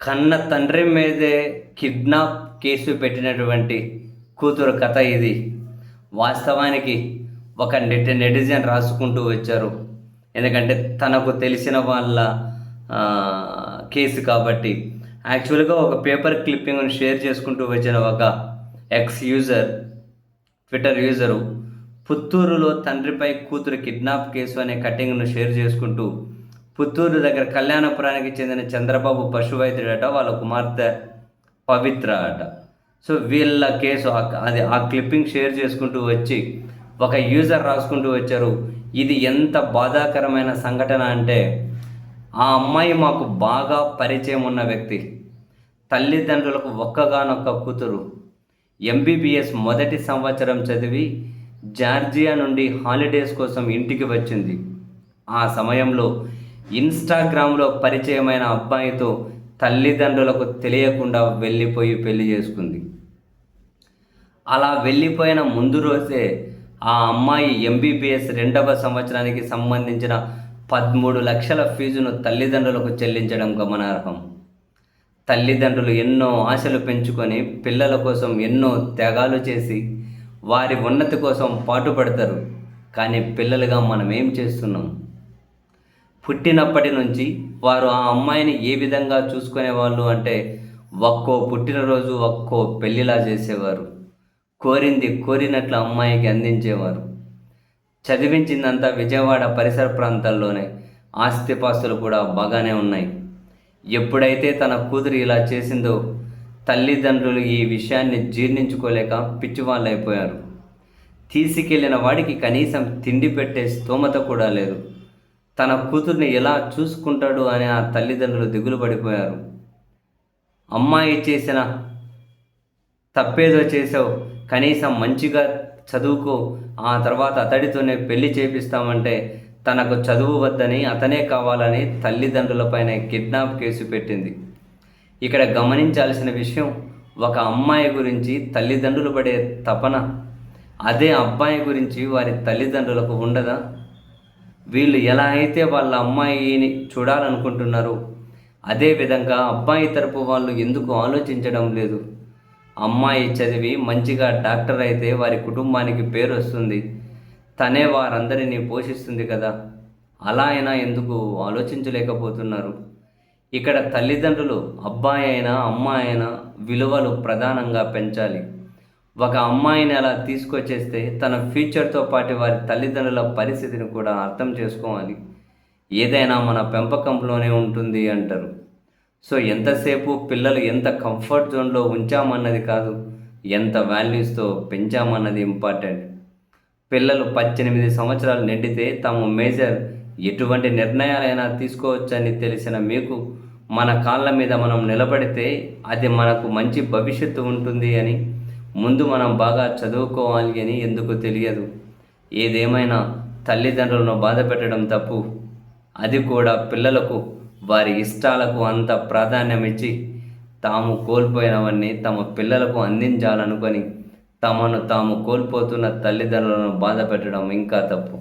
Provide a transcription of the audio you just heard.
కన్న తండ్రి మీదే కిడ్నాప్ కేసు పెట్టినటువంటి కూతురు కథ ఇది. వాస్తవానికి ఒక నెట్ నెటిజన్ రాసుకుంటూ వచ్చారు. ఎందుకంటే తనకు తెలిసిన వాళ్ళ కేసు కాబట్టి. యాక్చువల్గా ఒక పేపర్ క్లిప్పింగ్ను షేర్ చేసుకుంటూ వచ్చిన ఒక ఎక్స్ యూజర్ ట్విట్టర్ యూజరు పుత్తూరులో తండ్రిపై కూతురు కిడ్నాప్ కేసు అనే కటింగ్ను షేర్ చేసుకుంటూ పుత్తూరు దగ్గర కళ్యాణపురానికి చెందిన చంద్రబాబు పశువైద్యుడట వాళ్ళ కుమార్తె పవిత్ర అట. సో వీళ్ళ కేసు అది ఆ క్లిప్పింగ్ షేర్ చేసుకుంటూ వచ్చి ఒక యూజర్ రాసుకుంటూ వచ్చారు ఇది ఎంత బాధాకరమైన సంఘటన అంటే ఆ అమ్మాయి మాకు బాగా పరిచయం ఉన్న వ్యక్తి. తల్లిదండ్రులకు ఒక్కగానొక్క కూతురు. ఎంబీబీఎస్ మొదటి సంవత్సరం చదివి జార్జియా నుండి హాలిడేస్ కోసం ఇంటికి వచ్చింది. ఆ సమయంలో ఇన్స్టాగ్రామ్లో పరిచయమైన అబ్బాయితో తల్లిదండ్రులకు తెలియకుండా వెళ్ళిపోయి పెళ్ళి చేసుకుంది. అలా వెళ్ళిపోయిన ముందు రోజే ఆ అమ్మాయి ఎంబీబీఎస్ రెండవ సంవత్సరానికి సంబంధించిన పదమూడు లక్షల ఫీజును తల్లిదండ్రులకు చెల్లించడం గమనార్హం. తల్లిదండ్రులు ఎన్నో ఆశలు పెంచుకొని పిల్లల కోసం ఎన్నో త్యాగాలు చేసి వారి ఉన్నతి కోసం పాటుపడతారు. కానీ పిల్లలుగా మనం ఏం చేస్తున్నాం? పుట్టినప్పటి నుంచి వారు ఆ అమ్మాయిని ఏ విధంగా చూసుకునేవాళ్ళు అంటే ఒక్కో పుట్టినరోజు ఒక్కో పెళ్ళిలా చేసేవారు. కోరింది కోరినట్లు అమ్మాయికి అందించేవారు. చదివించిందంతా విజయవాడ పరిసర ప్రాంతాల్లోనే. ఆస్తిపాస్తులు కూడా బాగానే ఉన్నాయి. ఎప్పుడైతే తన కూతురు ఇలా చేసిందో తల్లిదండ్రులు ఈ విషయాన్ని జీర్ణించుకోలేక పిచ్చివాళ్ళైపోయారు. తీసుకెళ్ళిన వాడికి కనీసం తిండి పెట్టే స్తోమత కూడా లేదు. తన కూతుర్ని ఎలా చూసుకుంటాడు అని ఆ తల్లిదండ్రులు దిగులు పడిపోయారు. అమ్మాయి చేసిన తప్పేదో చేసావు కనీసం మంచిగా చదువుకో ఆ తర్వాత అతడితోనే పెళ్ళి చేపిస్తామంటే తనకు చదువు వద్దని అతనే కావాలని తల్లిదండ్రులపైన కిడ్నాప్ కేసు పెట్టింది. ఇక్కడ గమనించాల్సిన విషయం ఒక అమ్మాయి గురించి తల్లిదండ్రులు పడే తపన అదే అబ్బాయి గురించి వారి తల్లిదండ్రులకు ఉండదా? వీళ్ళు ఎలా అయితే వాళ్ళ అమ్మాయిని చూడాలనుకుంటున్నారో అదే విధంగా అబ్బాయి తరపు వాళ్ళు ఎందుకు ఆలోచించడం లేదు? అమ్మాయి చదివి మంచిగా డాక్టర్ అయితే వారి కుటుంబానికి పేరు వస్తుంది. తనే వారందరినీ పోషిస్తుంది కదా. అలా అయినా ఎందుకు ఆలోచించలేకపోతున్నారు? ఇక్కడ తల్లిదండ్రులు అబ్బాయి అయినా అమ్మాయి అయినా విలువలు ప్రధానంగా పెంచాలి. ఒక అమ్మాయిని అలా తీసుకొచ్చేస్తే తన ఫ్యూచర్తో పాటు వారి తల్లిదండ్రుల పరిస్థితిని కూడా అర్థం చేసుకోవాలి. ఏదైనా మన పెంపకంలోనే ఉంటుంది అంటారు. సో ఎంతసేపు పిల్లలు ఎంత కంఫర్ట్ జోన్లో ఉంచామన్నది కాదు ఎంత వాల్యూస్తో పెంచామన్నది ఇంపార్టెంట్ పిల్లలు పద్దెనిమిది సంవత్సరాలు నిండితే తాము మేజర్ ఎటువంటి నిర్ణయాలైనా తీసుకోవచ్చని తెలిసిన మీకు మన కాళ్ళ మీద మనం నిలబడితే అది మనకు మంచి భవిష్యత్తు ఉంటుంది అని ముందు మనం బాగా చదువుకోవాలి అని ఎందుకు తెలియదు. ఏదేమైనా తల్లిదండ్రులను బాధ పెట్టడం తప్పు. అది కూడా పిల్లలకు వారి ఇష్టాలకు అంత ప్రాధాన్యం ఇచ్చి తాము కోల్పోయినవన్నీ తమ పిల్లలకు అందించాలనుకొని తమను తాము కోల్పోతున్న తల్లిదండ్రులను బాధ పెట్టడం ఇంకా తప్పు.